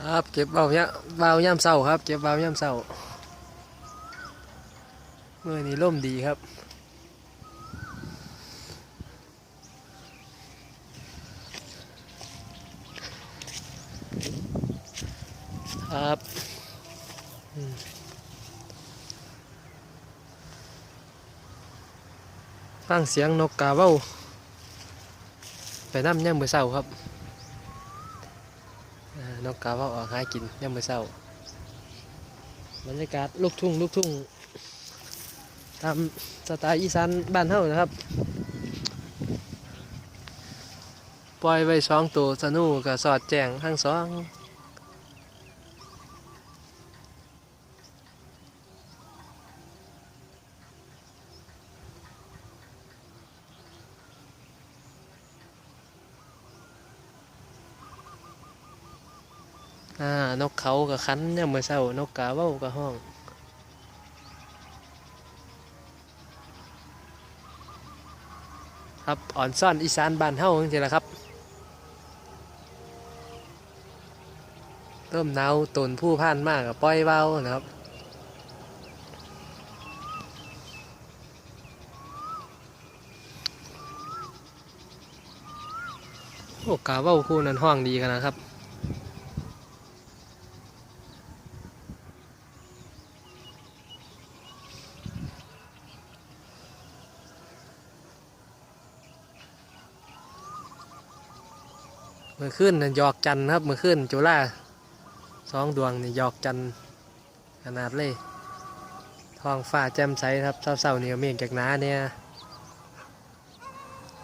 ครับเก็บเบาเนี่ยเบาย่ำเศร้าครับ เก็บเบาย่ำเศร้าเมื่อนี้ร่มดีครับครับฟังเสียงนกกาเว้า ไปน้ำย่ำมือเศร้าครับ นกกาว่าออกหากินย่ำมือเศร้าบรรยากาศลูกทุ่งลูกทุ่งตามสไตล์อีสานบ้านเฮานะครับ ปล่อยไว้สองตัวสนุกับสอดแจงทั้งสอง อ่านกเขากับคันเนี่ยามมื่อเช้านกกาเว้ากับห้อง ครับอ่อนซ่อนอีสานบ้านเฮาจริงๆแหละครับเริ่มหนาวตนผู้พ่านมากกับปล่อยเบานะครับโอ้กาเว้าคู่นั้นห้องดีกันนะครับ เมื่อขึ้น่ะหยอกจันครับเมื่อคืนจุฬาสองดวงนี่หยอกจันขนาดเลยทองฟ้าแจ่มใสครับเศร้าๆนี่ก็เมฆจากหนาเนี่ย